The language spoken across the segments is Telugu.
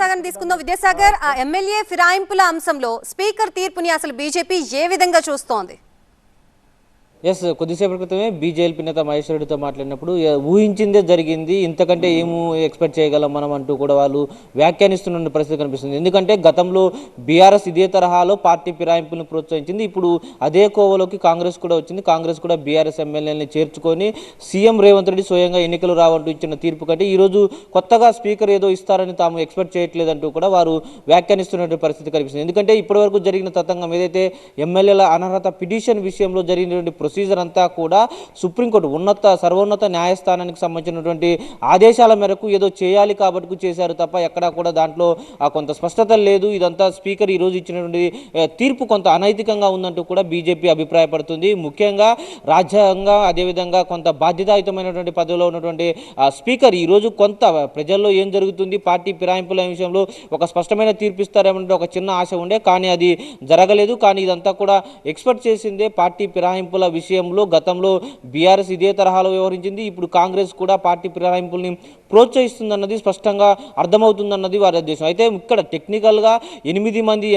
విద్యాసాగర్ తీసుకుందాం. విద్యాసాగర్ ఎమ్మెల్యే ఫిరాయింపుల అంశంలో స్పీకర్ తీర్పుని అసలు బీజేపీ ఏ విధంగా చూస్తోంది? ఎస్ కొద్దిసేపటి క్రితమే బీజేపీ నేత మహేష్ రెడ్డితో మాట్లాడినప్పుడు ఊహించిందే జరిగింది ఇంతకంటే ఏము ఎక్స్పెక్ట్ చేయగలం మనం అంటూ కూడా వాళ్ళు వ్యాఖ్యానిస్తున్న పరిస్థితి కనిపిస్తుంది. ఎందుకంటే గతంలో బీఆర్ఎస్ ఇదే తరహాలో పార్టీ ఫిరాయింపులను ప్రోత్సహించింది. ఇప్పుడు అదే కోవలోకి కాంగ్రెస్ కూడా వచ్చింది. కాంగ్రెస్ కూడా బీఆర్ఎస్ ఎమ్మెల్యేలని చేర్చుకొని సీఎం రేవంత్ రెడ్డి స్వయంగా ఎన్నికలు రావంటూ ఇచ్చిన తీర్పు కంటే ఈరోజు కొత్తగా స్పీకర్ ఏదో ఇస్తారని తాము ఎక్స్పెక్ట్ చేయట్లేదంటూ కూడా వారు వ్యాఖ్యానిస్తున్నటువంటి పరిస్థితి కనిపిస్తుంది. ఎందుకంటే ఇప్పటివరకు జరిగిన తతంగం ఏదైతే ఎమ్మెల్యేల అనర్హత పిటిషన్ విషయంలో జరిగినటువంటి ప్రొసీజర్ అంతా కూడా సుప్రీంకోర్టు ఉన్నత సర్వోన్నత న్యాయస్థానానికి సంబంధించినటువంటి ఆదేశాల మేరకు ఏదో చేయాలి కాబట్టి చేశారు తప్ప ఎక్కడా కూడా దాంట్లో కొంత స్పష్టత లేదు. ఇదంతా స్పీకర్ ఈరోజు ఇచ్చినటువంటి తీర్పు కొంత అనైతికంగా ఉందంటూ కూడా బీజేపీ అభిప్రాయపడుతుంది. ముఖ్యంగా రాజ్యాంగ అదేవిధంగా కొంత బాధ్యతాయుతమైనటువంటి పదవిలో ఉన్నటువంటి ఆ, స్పీకర్ ఈరోజు కొంత ప్రజల్లో ఏం జరుగుతుంది? పార్టీ ఫిరాయింపుల విషయంలో ఒక స్పష్టమైన తీర్పు ఇస్తారేమంటే ఒక చిన్న ఆశ ఉండే కానీ అది జరగలేదు. కానీ ఇదంతా కూడా ఎక్స్పెక్ట్ చేసిందే పార్టీ ఫిరాయింపుల విషయంలో గతంలో బీఆర్ఎస్ ఇదే తరహాలో వ్యవహరించింది. ఇప్పుడు కాంగ్రెస్ కూడా పార్టీ ఫిరాయింపుల్ని ప్రోత్సహిస్తుందన్నది స్పష్టంగా అర్థమవుతుందన్నది వారి ఉద్దేశం. అయితే ఇక్కడ టెక్నికల్గా ఎనిమిది మంది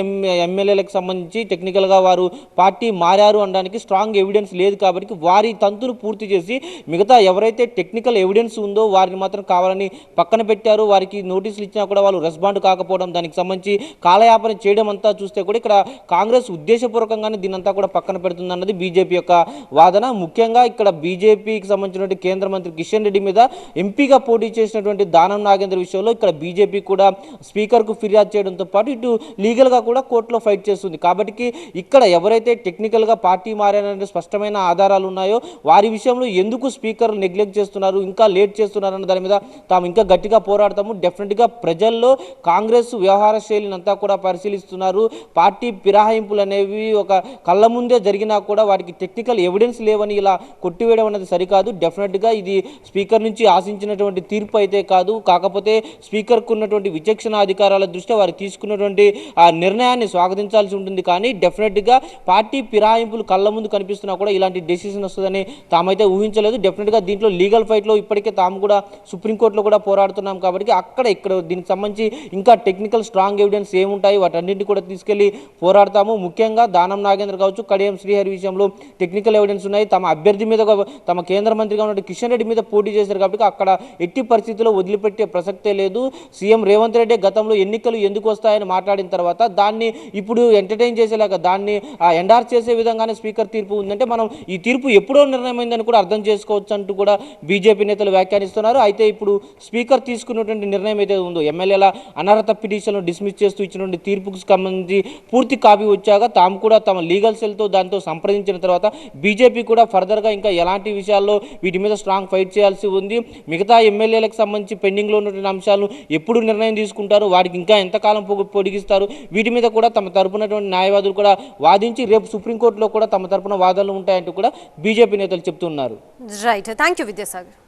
ఎమ్మెల్యేలకు సంబంధించి టెక్నికల్గా వారు పార్టీ మారారు అనడానికి స్ట్రాంగ్ ఎవిడెన్స్ లేదు కాబట్టి వారి తంతును పూర్తి చేసి మిగతా ఎవరైతే టెక్నికల్ ఎవిడెన్స్ ఉందో వారిని మాత్రం కావాలని పక్కన పెట్టారు. వారికి నోటీసులు ఇచ్చినా కూడా వాళ్ళు రెస్పాండ్ కాకపోవడం దానికి సంబంధించి కాలయాపన చేయడం అంతా చూస్తే కూడా ఇక్కడ కాంగ్రెస్ ఉద్దేశపూర్వకంగానే దీనంతా కూడా పక్కన పెడుతుందన్నది బీజేపీ యొక్క వాదన. ముఖ్యంగా ఇక్కడ బీజేపీకి సంబంధించినటువంటి కేంద్ర మంత్రి కిషన్ రెడ్డి మీద ఎంపీగా పోటీ చేసినటువంటి దానం నాగేంద్ర విషయంలో ఇక్కడ బీజేపీ కూడా స్పీకర్కు ఫిర్యాదు చేయడంతో పాటు ఇటు లీగల్గా కూడా కోర్టులో ఫైట్ చేస్తుంది. కాబట్టి ఇక్కడ ఎవరైతే టెక్నికల్గా పార్టీ మారారనే స్పష్టమైన ఆధారాలు ఉన్నాయో వారి విషయంలో ఎందుకు స్పీకర్ నెగ్లెక్ట్ చేస్తున్నారు ఇంకా లేట్ చేస్తున్నారు అన్న దాని మీద తాము ఇంకా గట్టిగా పోరాడతాము. డెఫినెట్గా ప్రజల్లో కాంగ్రెస్ వ్యవహార శైలిని అంతా కూడా పరిశీలిస్తున్నారు. పార్టీ ఫిరాయింపులు అనేవి ఒక కళ్ళ ముందే జరిగినా కూడా వాటికి టెక్నికల్ ఎవిడెన్స్ లేవని ఇలా కొట్టివేయడం అనేది సరికాదు. డెఫినెట్గా ఇది స్పీకర్ నుంచి ఆశించినటువంటి తీర్పు అయితే కాదు. కాకపోతే స్పీకర్కు ఉన్నటువంటి విచక్షణ అధికారాల దృష్ట్యా వారు తీసుకున్నటువంటి ఆ నిర్ణయాన్ని స్వాగతించాల్సి ఉంటుంది. కానీ డెఫినెట్గా పార్టీ ఫిరాయింపులు కళ్ళ ముందు కనిపిస్తున్నా కూడా ఇలాంటి డెసిషన్ వస్తుందని తామైతే ఊహించలేదు. డెఫినెట్గా దీంట్లో లీగల్ ఫైట్లో ఇప్పటికే తాము కూడా సుప్రీంకోర్టులో కూడా పోరాడుతున్నాం కాబట్టి అక్కడ ఇక్కడ దీనికి సంబంధించి ఇంకా టెక్నికల్ స్ట్రాంగ్ ఎవిడెన్స్ ఏముంటాయి? వాటన్నింటినీ కూడా తీసుకెళ్ళి పోరాడతాము. ముఖ్యంగా దానం నాగేంద్ర కావచ్చు కడియం శ్రీహరి విషయంలో టెక్నికల్ ఎవిడెన్స్ ఉన్నాయి. తమ అభ్యర్థి మీద తమ కేంద్ర మంత్రిగా ఉన్న కిషన్ రెడ్డి మీద పోటీ చేశారు కాబట్టి అక్కడ ఎట్టి పరిస్థితుల్లో వదిలిపెట్టే ప్రసక్తే లేదు. సీఎం రేవంత్ రెడ్డి గతంలో ఎన్నికలు ఎందుకు వస్తాయని మాట్లాడిన తర్వాత దాన్ని ఇప్పుడు ఎంటర్టైన్ చేసేలాగా దాన్ని ఎండార్స్ చేసే విధంగానే స్పీకర్ తీర్పు ఉందంటే మనం ఈ తీర్పు ఎప్పుడో నిర్ణయమైందని కూడా అర్థం చేసుకోవచ్చు అంటూ కూడా బీజేపీ నేతలు వ్యాఖ్యానిస్తున్నారు. అయితే ఇప్పుడు స్పీకర్ తీసుకున్నటువంటి నిర్ణయం అయితే ఉందో ఎమ్మెల్యేల అనర్హత పిటిషన్లు డిస్మిస్ చేస్తూ ఇచ్చినటువంటి తీర్పుకు సంబంధించి పూర్తి కాపీ వచ్చాక తాము కూడా తమ లీగల్ సెల్తో దాంతో సంప్రదించిన తర్వాత బీజేపీ కూడా ఫర్దర్గా ఇంకా ఎలాంటి విషయాల్లో వీటి మీద స్ట్రాంగ్ ఫైట్ చేయాల్సి ఉంది? మిగతా ఎమ్మెల్యేలకు సంబంధించి పెండింగ్లో ఉన్నటువంటి అంశాలు ఎప్పుడు నిర్ణయం తీసుకుంటారు? వారికి ఇంకా ఎంతకాలం పొగ- పొడిగిస్తారు? వీటి మీద కూడా తమ తరపునటువంటి న్యాయవాదులు కూడా వాదించి రేపు సుప్రీంకోర్టులో కూడా తమ తరపున వాదనలు ఉంటాయంటూ కూడా బీజేపీ నేతలు చెప్తున్నారు. Right thank you Vidyasagar